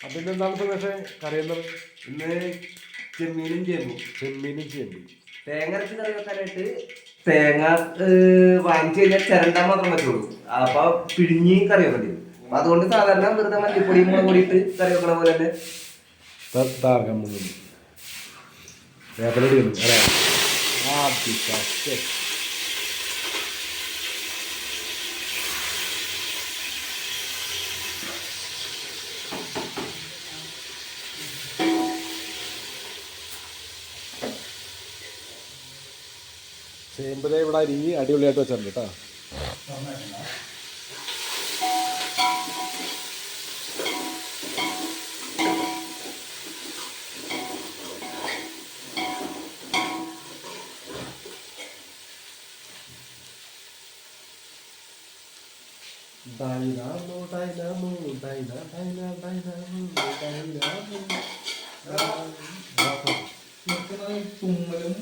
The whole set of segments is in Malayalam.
അതിന്റെ എന്താണ് പക്ഷേ കറിയുന്നത് ഇന്ന് ചെമ്മീനും ചേമ്പും. ചെമ്മീനും ചേമ്പും. തേങ്ങ അരച്ച് കറി വെക്കാനായിട്ട് തേങ്ങ വാങ്ങിച്ചു കഴിഞ്ഞാൽ ചിരണ്ടാൻ മാത്രം പറ്റുള്ളൂ. അപ്പൊ പിഴിഞ്ഞ് കറി വെക്കേണ്ടി വരും. അപ്പൊ അതുകൊണ്ട് സാധാരണ വെറുതെ മല്ലിപ്പൊടിയും മുളക് കൂടിയിട്ട് കറി വെക്കണ പോലെ തന്നെ. താർക്കാൻ വേപ്പലടി ആ ചേമ്പതേ ഇവിടെ അരിഞ്ഞ് അടിപൊളിയായിട്ട് വെച്ചിട്ടുണ്ട് കേട്ടോ. Dynamo dynamo dyna dyna dynamo dynamo. തുമ്മലും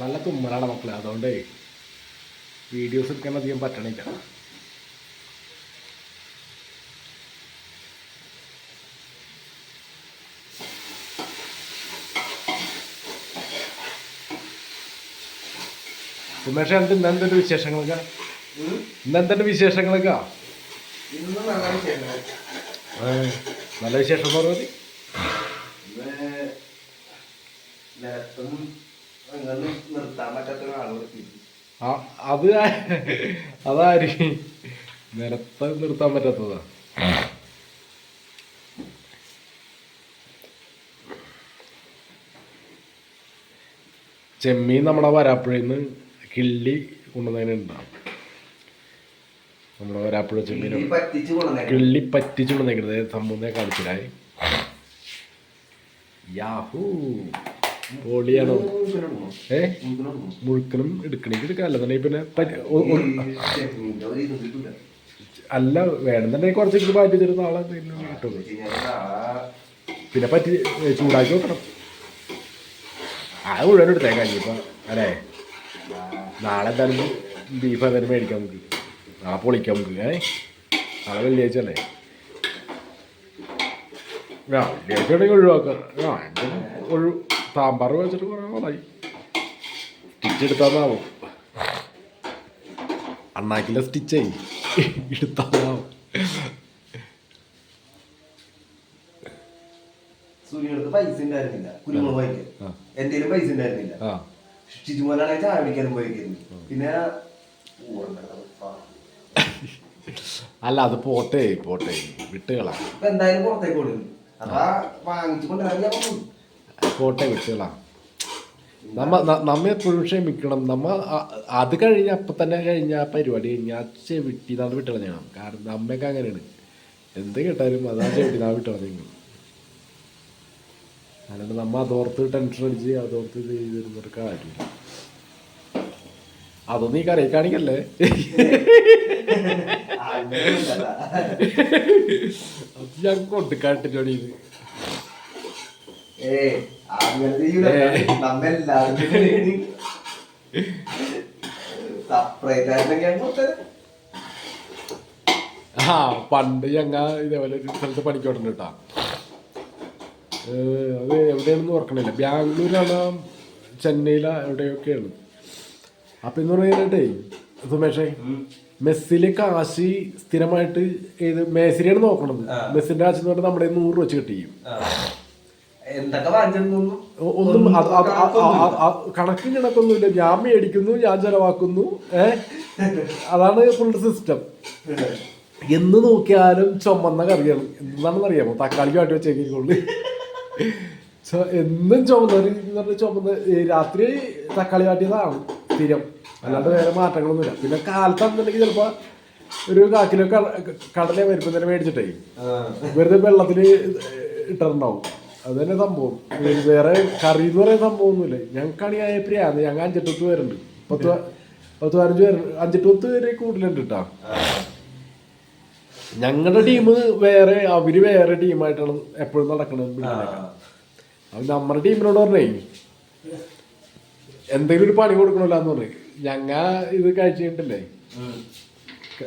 നല്ല തുമ്മലാണ് മക്കളെ അതുകൊണ്ടേ വീഡിയോസ് എടുക്കാൻ അധികം പറ്റണില്ല. ഉമേഷ് എന്ത് ഇന്ന് എന്തുണ്ട് വിശേഷങ്ങളൊക്കെ? ഇന്ന് എന്തുണ്ട് വിശേഷങ്ങളൊക്കെ? നല്ല വിശേഷം പറഞ്ഞു അങ്ങനെ നിർത്താൻ പറ്റാത്ത അത് അതാര്? നിലത്ത് നിർത്താൻ പറ്റാത്തതാ. ചെമ്മീൻ നമ്മുടെ വരാപ്പുഴയിൽ നിന്ന് കിള്ളി കൊണ്ടുവന്നതിനുണ്ടാവും നമ്മുടെ വരാപ്പുഴ ചെമ്മീൻ. കിള്ളി പറ്റിച്ചു കൊണ്ടുവന്നേക്കുന്നത് സംഭവം കാണിച്ചിലായി യാഹൂ. പൊളിയാണോ. ഏ? മുഴുക്കനും എടുക്കണെങ്കിൽ അല്ല തന്നെ. പിന്നെ അല്ല വേണമെന്നുണ്ടെങ്കിൽ കുറച്ചെങ്കിലും മാറ്റി തരുന്ന ആളെ കിട്ടുള്ളൂ കിട്ടും പിന്നെ പറ്റി ചൂടാക്കി വെക്കണം. ആ മുഴുവൻ എടുത്തേക്കാം ഇനിയിപ്പം അല്ലേ? നാളെ എന്തായാലും ബീഫ് എന്തായാലും മേടിക്കാൻ നമുക്ക്. നാളെ പൊളിക്കാൻ നമുക്ക് ഏ? നാളെ വെള്ളിയാഴ്ച അല്ലേ? ആ വെള്ളിയാഴ്ച ഉണ്ടെങ്കിൽ ഒഴിവാക്കാം. ആ എന്തെങ്കിലും ഒഴി സാമ്പാർ വെച്ചിട്ട് കുറേ നാളായി. സ്റ്റിച്ച് എടുത്താന്നാവും? അണ്ണാക്കിലെ സ്റ്റിച്ചേ എടുത്താന്നാവും? പൈസ ഉണ്ടായിരുന്നില്ല. കുരുമുളക് വാങ്ങിക്കാൻ. എന്തേലും പൈസ ഉണ്ടായിരുന്നില്ല. ആ. ഷിജുമോനാണെങ്കിൽ ചായ പിടിക്കാനും പോയിരിക്കുന്നു പിന്നെ. അല്ല അത് പോട്ടെ പോട്ടെ. വിട്ടുകളാ. എന്തായാലും പുറത്തേക്ക് കൊടുക്കും അപ്പൊ വാങ്ങിച്ചു കൊണ്ടിറങ്ങി ഞാൻ വെച്ചുകളാണ് നമ്മ നമ്മെ എപ്പോഴും ക്ഷമിക്കണം. നമ്മ അത് കഴിഞ്ഞ അപ്പം തന്നെ കഴിഞ്ഞ ആ പരിപാടി കഴിഞ്ഞ ആ ചെവിട്ടി നാട് വിട്ടളഞ്ഞാണ് കാരണം നമ്മയൊക്കെ അങ്ങനെയാണ്. എന്ത് കേട്ടാലും അതാ ചെവിട്ടി നാട് വിട്ടളഞ്ഞു അല്ലാണ്ട് നമ്മ അതോർത്ത് ടെൻഷൻ അടിച്ച് അതോർത്ത് ഇത് ചെയ്തിരുന്നൊരു കാര്യമില്ല. അതൊന്നും ഈ കറി കാണിക്കല്ലേ. അത് ഞാൻ കൊണ്ടുകാട്ടിട്ടോടി ആ പണ്ട് ഞങ്ങ ഇതേപോലെ ഒരു സ്ഥലത്ത് പണിക്കോട്ടുണ്ട് കേട്ടാ അത് എവിടെയാണെന്ന് ഓർക്കണില്ല. ബാംഗ്ലൂരാണ് ചെന്നൈയിലാ എവിടെയൊക്കെയാണ്. അപ്പൊ എന്ന് പറയാനായിട്ടേ സുമേഷേ മെസ്സിലെ കാശി സ്ഥിരമായിട്ട് ഏത് മേസിരിയാണ് നോക്കണത്. മെസ്സിന്റെ കാശ് എന്ന് പറഞ്ഞാൽ നമ്മുടെ നൂറ് വെച്ച് കിട്ടിയും ഒന്നും കണക്കും കിണക്കൊന്നുമില്ല. ഞാൻ മേടിക്കുന്നു ഞാൻ ചെലവാക്കുന്നു ഏ? അതാണ് ഫുൾ സിസ്റ്റം എന്ന് നോക്കിയാലും ചുമന്ന കറിയാണ്. എന്താണെന്ന് അറിയാമോ? തക്കാളിക്ക് വേണ്ടി വെച്ചേക്കുള്ളു എന്നും ചുമന്ന ചുമന്ന രാത്രി തക്കാളി വാട്ടിയതാണ് സ്ഥിരം. അല്ലാണ്ട് വേറെ മാറ്റങ്ങളൊന്നുമില്ല. പിന്നെ കാലത്താണെന്നുണ്ടെങ്കിൽ ചിലപ്പോൾ ഒരു കാക്കിലോ കടല വരുമ്പോ തന്നെ മേടിച്ചിട്ടേ. വെറുതെ വെള്ളത്തിൽ ഇട്ടിട്ടുണ്ടാവും. അത് തന്നെ സംഭവം വേറെ കറി എന്ന് പറയുന്ന സംഭവമൊന്നുമില്ല. ഞങ്ങൾക്ക് ആയ പ്രിയാന്ന് ഞങ്ങൾ അഞ്ചെട്ട് പേരുണ്ട് പത്ത് പത്ത് പതിനഞ്ച് പേര് അഞ്ചെട്ട് പത്ത് പേര് കൂടുതലുണ്ട് കേട്ടോ ഞങ്ങളുടെ ടീം വേറെ അവർ വേറെ ടീമായിട്ടാണ് എപ്പോഴും നടക്കുന്നത് അവർ അപ്പൊ നമ്മുടെ ടീമിനോട് പറഞ്ഞേ എന്തെങ്കിലും ഒരു പണി കൊടുക്കണല്ലോ എന്ന് പറഞ്ഞു. ഞങ്ങ ഇത് കഴിച്ചു കഴിഞ്ഞിട്ടില്ലേ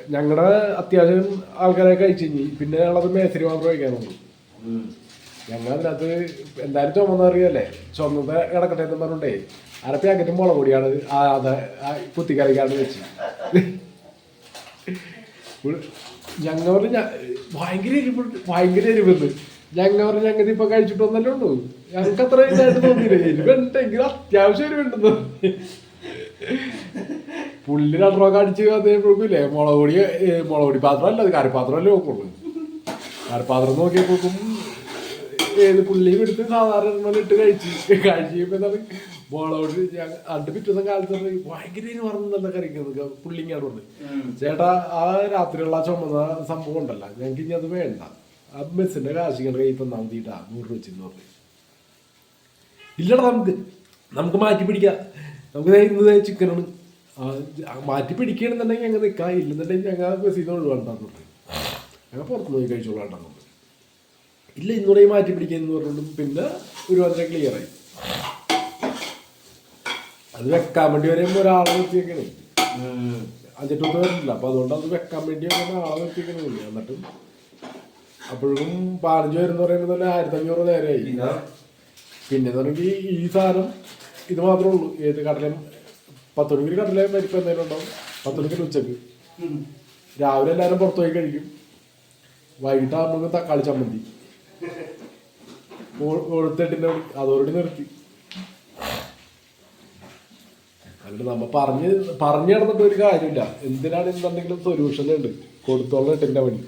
ഞങ്ങളുടെ അത്യാവശ്യം ആൾക്കാരെ കഴിച്ചു കഴിഞ്ഞു പിന്നെ ഞങ്ങളത് മേസരി മാത്രം കഴിക്കാൻ തോന്നി ഞങ്ങൾ അതിനകത്ത് എന്തായാലും ചുമന്ന അറിയല്ലേ ചുമന്നത് കിടക്കട്ടെ എന്ന് പറഞ്ഞിട്ടേ അര പാക്കറ്റ് മുളക് പൊടിയാണ് അത് കുത്തിക്കറിക്കാണ്ട് വെച്ച് ഞങ്ങൾ ഭയങ്കര എരിവ് ഭയങ്കര എരിവുണ്ട്. ഞങ്ങൾ ഞങ്ങൾ ഇപ്പൊ കഴിച്ചിട്ട് വന്നല്ലേ ഉള്ളൂ. ഞങ്ങൾക്ക് അത്ര ഇതായിട്ട് തോന്നിയില്ല. എരിവുണ്ടെങ്കിൽ അത്യാവശ്യം എരിവുണ്ടെന്ന് തോന്നി. പുള്ളി രണ്ടു അടിച്ച് അതേപ്പോഴേക്കില്ലേ മുളക് പൊടി മുളക് പൊടി പാത്രമല്ല അത് കറിപ്പാത്രമല്ലേ നോക്കുള്ളൂ കറിപ്പാത്രം നോക്കിയപ്പോക്കും ഏത് പുള്ളിയും എടുത്ത് സാധാരണ ഇട്ട് കഴിച്ചു. കഴിച്ചപ്പോ എന്താണ്? ബോളോട് പൊടി പിറ്റേ അണ്ട് പിറ്റുന്ന കാലത്ത് ഭയങ്കര പറഞ്ഞല്ല കറിക്കുന്നത് പുള്ളിങ്ങാട് പറഞ്ഞു. ചേട്ടാ ആ രാത്രിയുള്ള ചുമന്ന സംഭവം ഉണ്ടല്ല. ഞങ്ങൾക്ക് ഇനി അത് വേണ്ട. ആ ബസ്സിന്റെ കാശ് ഇങ്ങനെ കൈ തന്നാൽ മതിട്ടാ നൂറ് രൂപ വെച്ചെന്ന് പറഞ്ഞു. ഇല്ലടാ നമുക്ക് നമുക്ക് മാറ്റി പിടിക്കാം. നമുക്ക് ഇന്ന് ചിക്കനാണ് മാറ്റി പിടിക്കണമെന്നുണ്ടെങ്കിൽ ഞങ്ങൾ നിൽക്കാം ഇല്ലെന്നുണ്ടെങ്കിൽ ഞങ്ങൾ ബസ്സിൽ നിന്ന് ഒഴിവാണ്ടാന്നുണ്ട് ഞങ്ങൾ പുറത്തുനിന്ന് പോയി കഴിച്ചോളാണ്ടെന്ന് ഇല്ല ഇന്നുകൂടെ മാറ്റി പിടിക്കുന്നു പറഞ്ഞിട്ടും പിന്നെ ഒരു വന്ന ക്ലിയർ ആയി. അത് വെക്കാൻ വേണ്ടി വരുമ്പോൾ ഒരാളെ വെച്ചേക്കണേ. അഞ്ചിട്ടൊന്നും വരില്ല അപ്പൊ അതുകൊണ്ട് അത് വെക്കാൻ വേണ്ടി വരുന്ന ആളെ വെച്ചേക്കണില്ല എന്നിട്ടും അപ്പോഴും പതിനഞ്ച് പേരെന്ന് പറയുമ്പോൾ തന്നെ ആയിരത്തി അഞ്ഞൂറ് നേരമായി പിന്നെ പറഞ്ഞെങ്കിൽ ഈ സാധനം ഇത് മാത്രമേ ഉള്ളൂ. ഏത് കടലയും പത്ത് മണിക്ക് കടലയും പരിപ്പ് എന്തെങ്കിലും ഉണ്ടാവും. പത്ത് മണിക്ക് ഉച്ചയ്ക്ക് രാവിലെ എല്ലാവരും പുറത്തു പോയി കഴിക്കും. വൈകിട്ടാകുമ്പോൾ തക്കാളി ചമ്മന്തി. അതോടെ നിർത്തി. അല്ലെങ്കിൽ നമ്മ പറഞ്ഞ് പറഞ്ഞു നടന്നിട്ട് ഒരു കാര്യമില്ല. എന്തിനാണ് ഇന്നെന്തെങ്കിലും സൊല്യൂഷൻ ഉണ്ട്? കൊടുത്തോളം എട്ടിന്റെ പണി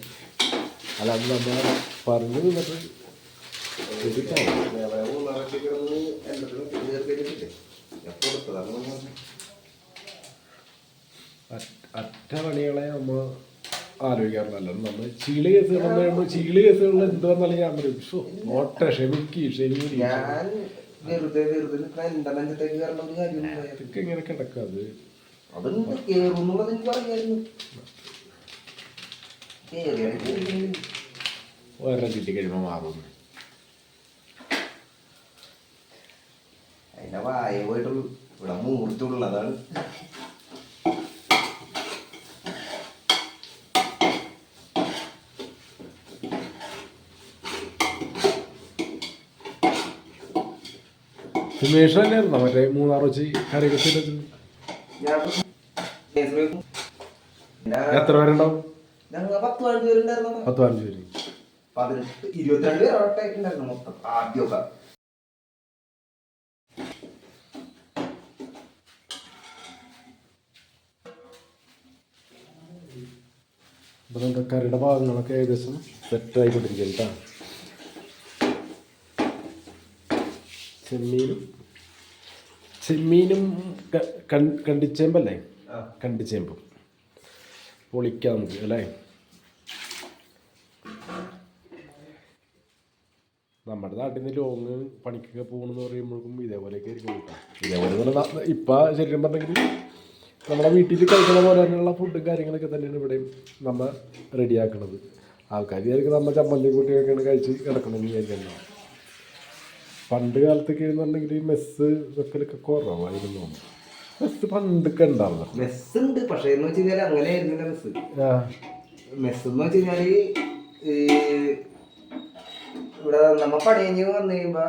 അല്ലാതെ നമ്മ പറഞ്ഞു നിന്നിട്ട് അറ്റ- പണികളെ നമ്മ ആലോചിക്കാറില്ല അല്ലാതെ നമ്മൾ ചീളി കേസുകൾ കഴിയുമ്പോൾ ചീൾ കേസുകളിൽ എന്ത് വന്നാലും ഞാൻ പറയും ഷോ ഓട്ടെ ക്ഷമിക്ക് ക്ഷമിക്ക്. ഞാൻ വെറുതെ വെറുതെ നിൽക്കാൻ എന്റെ നെഞ്ചത്തേക്ക് കയറേണ്ട ഒരു കാര്യമൊന്നും ഇങ്ങനെ കിടക്കുക അത്. എനിക്ക് പറയായിരുന്നു. ഒരെണ്ണം കിട്ടി കഴിയുമ്പോൾ മാറുന്നു അതിന്റെ വായ പോയിട്ടുള്ളൂ. ഇവിടെ മൂർത്തുള്ളൂ അതാണ്. സുമേഷ് തന്നെയായിരുന്നോ മറ്റേ മൂന്നാർ വെച്ച് കേസ് എത്ര പേരുണ്ടാവും? പത്ത് പതിനഞ്ച് പേര്. പതിനെട്ട് ഇരുപത്തിരണ്ട് പേര് അവിടെ ഉണ്ടായിരുന്നു മൊത്തം ആദ്യമൊക്കെ. അപ്പോൾ നമ്മുടെ ഭാഗങ്ങളൊക്കെ ഏകദേശം സെറ്റ് ആയിക്കൊണ്ടിരിക്കും കേട്ടോ. ചെമ്മീനും ചെമ്മീനും കണ്ടിച്ചേമ്പല്ലേ. കണ്ടിച്ചേമ്പും. പൊളിക്കാം നമുക്ക് അല്ലേ? നമ്മുടെ നാട്ടിൽ നിന്ന് ലോങ് പണിക്കൊക്കെ പോകണമെന്ന് പറയുമ്പോഴേക്കും ഇതേപോലെയൊക്കെ ആയിരിക്കും കേട്ടോ. ഇതേപോലെ തന്നെ ഇപ്പം ശരിക്കും പറഞ്ഞെങ്കിൽ നമ്മുടെ വീട്ടിൽ കഴിക്കുന്ന പോലെ തന്നെയുള്ള ഫുഡും കാര്യങ്ങളൊക്കെ തന്നെയാണ് ഇവിടെയും നമ്മൾ റെഡിയാക്കണത് ആൾക്കാർ വിചാരിക്കും നമ്മൾ ചമ്മന്തി കൂട്ടിയൊക്കെയാണ് കഴിച്ച് കിടക്കണമെന്ന് വിചാരിക്കുന്നത് പണ്ട് കാലത്തൊക്കെ എന്നുണ്ടെങ്കിൽ മെസ്സ് വെക്കലൊക്കെ കുറവായിരുന്നു. മെസ്സ് പണ്ടൊക്കെ ഉണ്ടാവുന്നു മെസ്സ് ഉണ്ട്. പക്ഷേ എന്ന് വെച്ച് കഴിഞ്ഞാൽ അങ്ങനെ ആയിരുന്നില്ല മെസ്സ് മെസ്സ് എന്ന് വെച്ച് കഴിഞ്ഞാൽ ഈ ഇവിടെ നമ്മ പണി കഴിഞ്ഞ് വന്നു കഴിയുമ്പോ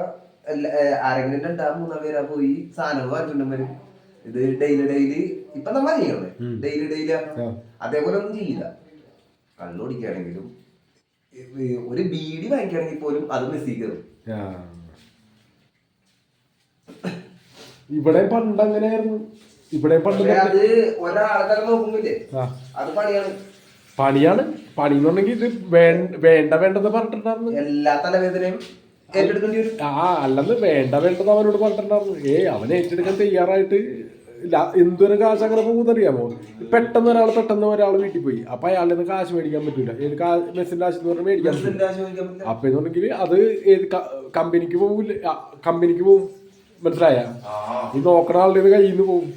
ആരെങ്കിലും രണ്ടാ മൂന്നാ പേരാ പോയി സാധനങ്ങൾ വരും. ഇത് ഡെയിലി ഡെയിലി ഇപ്പൊ നമ്മ ചെയ്യണേ ഡെയിലി ഡെയിലി അതേപോലെ ഒന്നും ചെയ്യില്ല. കണ്ണു കുടിക്കുകയാണെങ്കിലും ഒരു ബീഡി വാങ്ങിക്കുകയാണെങ്കിൽ പോലും അത് മെസ്സി കയറും ആ. ഇവിടെ പണ്ട് അങ്ങനെയായിരുന്നു. ഇവിടെ പണ്ട് അത് നോക്കുന്നില്ലേ. അത് പണിയാണ്. പണിയാണ്. പണി എന്ന് പറഞ്ഞെങ്കിൽ ഇത് വേണ്ട വേണ്ടെന്ന് പറഞ്ഞിട്ടുണ്ടായിരുന്നു. എല്ലാ തലവേദനയും ആ അല്ലെന്ന് വേണ്ട വേണ്ടെന്ന് അവനോട് പറഞ്ഞിട്ടുണ്ടായിരുന്നു. ഏ അവനെ ഏറ്റെടുക്കാൻ തയ്യാറായിട്ട് എന്തൊരു കാശ് അങ്ങനെ പോകുന്നറിയാമോ പെട്ടെന്ന് ഒരാൾ പെട്ടെന്ന് ഒരാൾ വീട്ടിൽ പോയി. അപ്പൊ അയാളിൽ നിന്ന് കാശ് മേടിക്കാൻ പറ്റൂല. ഏത് മെസ്സിന്റെ കാശ് എന്ന് പറഞ്ഞാൽ മേടിക്കാൻ പറ്റില്ല. എന്ന് പറഞ്ഞെങ്കിൽ അപ്പൊ എന്നുണ്ടെങ്കിൽ അത് ഏത് കമ്പനിക്ക് പോകില്ല കമ്പനിക്ക് പോകും മനസ്സിലായ? ഈ നോക്കണ ആളുടെ കയ്യിൽ നിന്ന് പോകും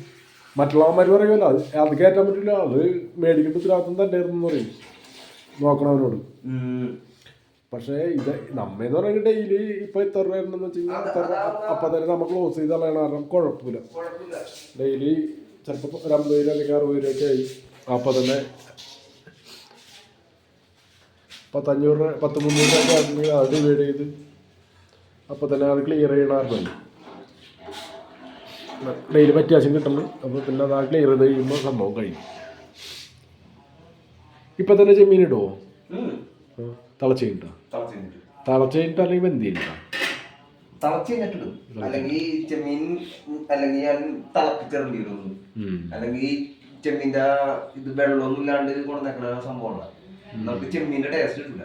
മറ്റുള്ളവന്മാർ പറയുമല്ലോ അത് അത് കയറ്റാൻ പറ്റില്ല അത് മേടിക്കേണ്ട ഉത്തരവാദിത്വം തന്നെ ആയിരുന്നു പറയും നോക്കണവനോട്. പക്ഷേ ഇത് നമ്മെന്ന് പറയുന്നത് ഡെയിലി ഇപ്പൊ ഇത്ര രൂപ ഉണ്ടെന്ന് വെച്ച് കഴിഞ്ഞാൽ അപ്പൊ തന്നെ നമ്മൾ ക്ലോസ് ചെയ്ത് കളയണ കാരണം കുഴപ്പമില്ല. ഡെയിലി ചിലപ്പോൾ ഒരു അമ്പത് രൂപ അല്ലെങ്കിൽ അറുപത് രൂപയൊക്കെ ആയി. അപ്പൊ തന്നെ പത്തഞ്ഞൂറ് പത്ത് മുന്നൂറ് രൂപ അത് ഡിവൈഡ് ചെയ്ത് അപ്പൊ തന്നെ അത് ക്ലിയർ ചെയ്യണമായിരുന്നു ഡെയിലി അത്യാവശ്യം കിട്ടുന്നു അപ്പോൾ പിന്നെ അത് ക്ലിയർ ചെയ്ത് കഴിയുമ്പോൾ സംഭവം കഴിയും. ഇപ്പം തന്നെ ചെമ്മീൻ ഇടുമോ. തിളച്ച് കഴിഞ്ഞിട്ടോ? തിളച്ച് കഴിഞ്ഞിട്ട്. അല്ലെങ്കിൽ വെന്ത് കഴിഞ്ഞിട്ടോ തിളച്ച് കഴിഞ്ഞിട്ടിടും അല്ലെങ്കിൽ ചെമ്മീൻ അല്ലെങ്കിൽ ഞാൻ തിളപ്പിച്ചിറങ്ങി ഇടുന്നു അല്ലെങ്കിൽ ഈ ചെമ്മീന്റെ ആ ഇത് വെള്ളമൊന്നും ഇല്ലാണ്ട് കൊണ്ടുവന്നേക്കണ സംഭവമാണ്. നമുക്ക് ചെമ്മീന്റെ ടേസ്റ്റ് കിട്ടില്ല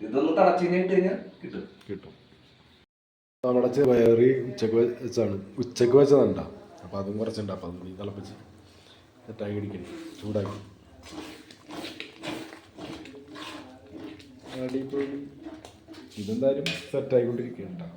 ഇതൊന്ന് തിളച്ച് കഴിഞ്ഞാൽ കിട്ടും. കിട്ടും. നമ്മുടെ വയറി ഉച്ചയ്ക്ക് വെച്ചാണ് ഉച്ചയ്ക്ക് വെച്ചതണ്ട? അപ്പോൾ അതും കുറച്ചുണ്ട്. അപ്പോൾ അതും നീ തിളപ്പിച്ച് സെറ്റാക്കി ഇടിക്കണം ചൂടാക്കി. ഇതെന്തായാലും സെറ്റായിക്കൊണ്ടിരിക്കുന്നുണ്ടാവും